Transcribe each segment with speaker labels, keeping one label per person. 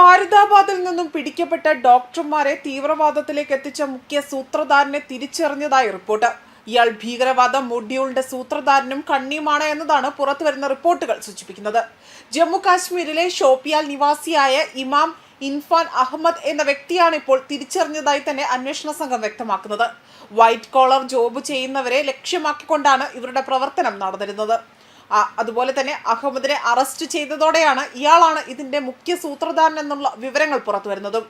Speaker 1: ഫാരിദാബാദിൽ നിന്നും പിടിക്കപ്പെട്ട ഡോക്ടർമാരെ തീവ്രവാദത്തിലേക്ക് എത്തിച്ച മുഖ്യ സൂത്രധാരനെ തിരിച്ചറിഞ്ഞതായി റിപ്പോർട്ട്. ഇയാൾ ഭീകരവാദ മൊഡ്യൂളിന്റെ സൂത്രധാരനും കണ്ണിയുമാണ് എന്നതാണ് പുറത്തുവരുന്ന റിപ്പോർട്ടുകൾ സൂചിപ്പിക്കുന്നത്. ജമ്മു കാശ്മീരിലെ ഷോപ്പിയാൽ നിവാസിയായ ഇമാം ഇൻഫാൻ അഹമ്മദ് എന്ന വ്യക്തിയാണ് ഇപ്പോൾ തിരിച്ചറിഞ്ഞതായി തന്നെ അന്വേഷണ സംഘം വ്യക്തമാക്കുന്നത്. വൈറ്റ് കോളർ ജോബ് ചെയ്യുന്നവരെ ലക്ഷ്യമാക്കിക്കൊണ്ടാണ് ഇവരുടെ പ്രവർത്തനം നടന്നിരുന്നത്. അതുപോലെ തന്നെ അഹമ്മദിനെ അറസ്റ്റ് ചെയ്തതോടെയാണ് ഇയാളാണ് ഇതിന്റെ മുഖ്യ സൂത്രധാരൻ എന്നുള്ള വിവരങ്ങൾ പുറത്തു വരുന്നതും.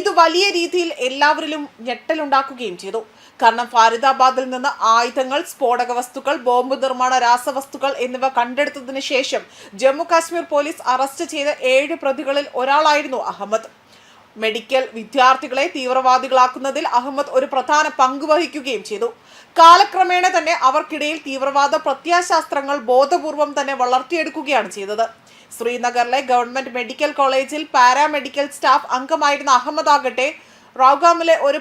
Speaker 1: ഇത് വലിയ രീതിയിൽ എല്ലാവരിലും ഞെട്ടലുണ്ടാക്കുകയും ചെയ്തു. കാരണം ഫാരിദാബാദിൽ നിന്ന് ആയുധങ്ങൾ സ്ഫോടക വസ്തുക്കൾ ബോംബ് നിർമ്മാണ രാസവസ്തുക്കൾ എന്നിവ കണ്ടെടുത്തതിന് ശേഷം ജമ്മു കാശ്മീർ പോലീസ് അറസ്റ്റ് ചെയ്ത ഏഴ് പ്രതികളിൽ ഒരാളായിരുന്നു അഹമ്മദ്. മെഡിക്കൽ വിദ്യാർത്ഥികളെ തീവ്രവാദികളാക്കുന്നതിൽ അഹമ്മദ് ഒരു പ്രധാന പങ്ക് വഹിക്കുകയും ചെയ്തു. കാലക്രമേണ തന്നെ അവർക്കിടയിൽ തീവ്രവാദ പ്രത്യാശാസ്ത്രങ്ങൾ ബോധപൂർവം തന്നെ വളർത്തിയെടുക്കുകയാണ് ചെയ്തത്. ശ്രീനഗറിലെ ഗവൺമെന്റ് മെഡിക്കൽ കോളേജിൽ പാരാമെഡിക്കൽ സ്റ്റാഫ് അംഗമായിരുന്ന അഹമ്മദ് ആകട്ടെ റൗഗാമിലെ ഒരു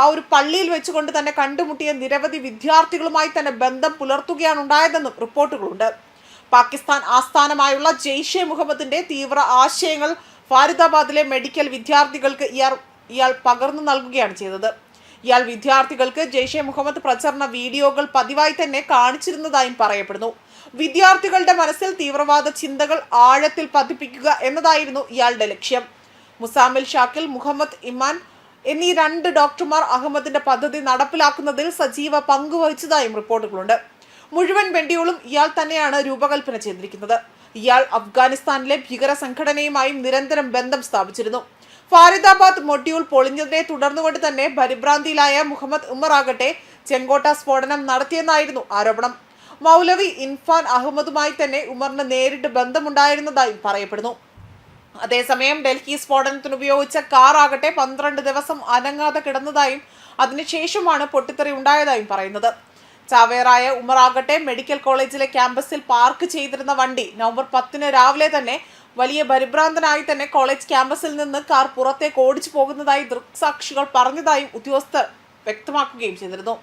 Speaker 1: ആ ഒരു പള്ളിയിൽ വെച്ചുകൊണ്ട് തന്നെ കണ്ടുമുട്ടിയ നിരവധി വിദ്യാർത്ഥികളുമായി തന്നെ ബന്ധം പുലർത്തുകയാണ് ഉണ്ടായതെന്നും റിപ്പോർട്ടുകളുണ്ട്. പാകിസ്ഥാൻ ആസ്ഥാനമായുള്ള ജെയ്ഷെ മുഹമ്മദിന്റെ തീവ്ര ആശയങ്ങൾ ഫാരിദാബാദിലെ മെഡിക്കൽ വിദ്യാർത്ഥികൾക്ക് ഇയാൾ ഇയാൾ പകർന്നു നൽകുകയാണ് ചെയ്തത്. ഇയാൾ വിദ്യാർത്ഥികൾക്ക് ജെയ്ഷെ മുഹമ്മദ് പ്രചരണ വീഡിയോകൾ പതിവായി തന്നെ കാണിച്ചിരുന്നതായും പറയപ്പെടുന്നു. വിദ്യാർത്ഥികളുടെ മനസ്സിൽ തീവ്രവാദ ചിന്തകൾ ആഴത്തിൽ പതിപ്പിക്കുക എന്നതായിരുന്നു ഇയാളുടെ ലക്ഷ്യം. മുസാമിൽ ഷാക്കിൽ മുഹമ്മദ് ഇമാൻ എന്നീ രണ്ട് ഡോക്ടർമാർ അഹമ്മദിന്റെ പദ്ധതി നടപ്പിലാക്കുന്നതിൽ സജീവ പങ്കുവഹിച്ചതായും റിപ്പോർട്ടുകളുണ്ട്. മുഴുവൻ വെണ്ടിയോളും ഇയാൾ തന്നെയാണ് രൂപകൽപ്പന ചെയ്തിരിക്കുന്നത്. ഇയാൾ അഫ്ഗാനിസ്ഥാനിലെ ഭീകര സംഘടനയുമായും നിരന്തരം ബന്ധം സ്ഥാപിച്ചിരുന്നു. ഫാരിദാബാദ് മൊഡ്യൂൾ പൊളിഞ്ഞതിനെ തുടർന്നുകൊണ്ട് തന്നെ പരിഭ്രാന്തിയിലായ മുഹമ്മദ് ഉമർ ആകട്ടെ ചെങ്കോട്ട സ്ഫോടനം നടത്തിയെന്നായിരുന്നു ആരോപണം. മൗലവി ഇൻഫാൻ അഹമ്മദുമായി തന്നെ ഉമറിന് നേരിട്ട് ബന്ധമുണ്ടായിരുന്നതായും പറയപ്പെടുന്നു. അതേസമയം ഡൽഹി സ്ഫോടനത്തിന് ഉപയോഗിച്ച കാർ ആകട്ടെ പന്ത്രണ്ട് ദിവസം അനങ്ങാതെ കിടന്നതായും അതിനുശേഷമാണ് പൊട്ടിത്തെറി ഉണ്ടായതായും പറയുന്നത്. ചാവേറായ ഉമറാകട്ടെ മെഡിക്കൽ കോളേജിലെ ക്യാമ്പസിൽ പാർക്ക് ചെയ്തിരുന്ന വണ്ടി നവംബർ പത്തിന് രാവിലെ തന്നെ വലിയ പരിഭ്രാന്തനായി തന്നെ കോളേജ് ക്യാമ്പസിൽ നിന്ന് കാർ പുറത്തേക്ക് ഓടിച്ചു പോകുന്നതായി ദൃക്സാക്ഷികൾ പറഞ്ഞതായും ഉദ്യോഗസ്ഥർ വ്യക്തമാക്കുകയും ചെയ്തിരുന്നു.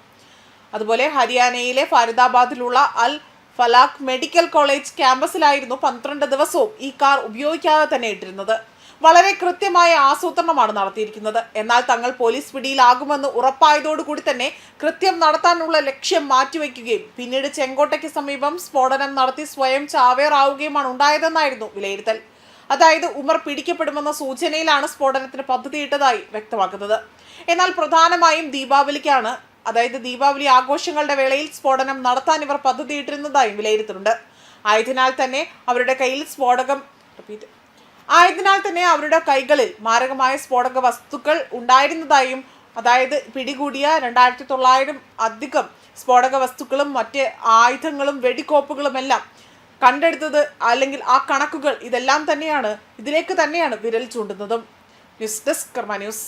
Speaker 1: അതുപോലെ ഹരിയാനയിലെ ഫരീദാബാദിലുള്ള അൽ ഫലാഖ് മെഡിക്കൽ കോളേജ് ക്യാമ്പസിലായിരുന്നു പന്ത്രണ്ട് ദിവസവും ഈ കാർ ഉപയോഗിക്കാതെ തന്നെ ഇട്ടിരുന്നത്. വളരെ കൃത്യമായ ആസൂത്രണമാണ് നടത്തിയിരിക്കുന്നത്. എന്നാൽ തങ്ങൾ പോലീസ് പിടിയിലാകുമെന്ന് ഉറപ്പായതോടുകൂടി തന്നെ കൃത്യം നടത്താനുള്ള ലക്ഷ്യം മാറ്റിവെക്കുകയും പിന്നീട് ചെങ്കോട്ടയ്ക്ക് സമീപം സ്ഫോടനം നടത്തി സ്വയം ചാവേറാവുകയുമാണ് ഉണ്ടായതെന്നായിരുന്നു വിലയിരുത്തൽ. അതായത് ഉമർ പിടിക്കപ്പെടുമെന്ന സൂചനയിലാണ് സ്ഫോടനത്തിന് പദ്ധതിയിട്ടതായി വ്യക്തമാക്കുന്നത്. എന്നാൽ പ്രധാനമായും ദീപാവലിക്കാണ് അതായത് ദീപാവലി ആഘോഷങ്ങളുടെ വേളയിൽ സ്ഫോടനം നടത്താൻ ഇവർ പദ്ധതിയിട്ടിരുന്നതായും വിലയിരുത്തുന്നുണ്ട്. ആയതിനാൽ തന്നെ അവരുടെ കയ്യിൽ സ്ഫോടകം റിപ്പീറ്റ് ആയതിനാൽ തന്നെ അവരുടെ കൈകളിൽ മാരകമായ സ്ഫോടക വസ്തുക്കൾ ഉണ്ടായിരുന്നതായും അതായത് പിടികൂടിയ രണ്ടായിരത്തി തൊള്ളായിരം അധികം സ്ഫോടക വസ്തുക്കളും മറ്റ് ആയുധങ്ങളും വെടിക്കോപ്പുകളുമെല്ലാം കണ്ടെടുത്തത് അല്ലെങ്കിൽ ആ കണക്കുകൾ ഇതെല്ലാം തന്നെയാണ് ഇതിലേക്ക് തന്നെയാണ് വിരൽ ചൂണ്ടുന്നതും. News desk Karma news.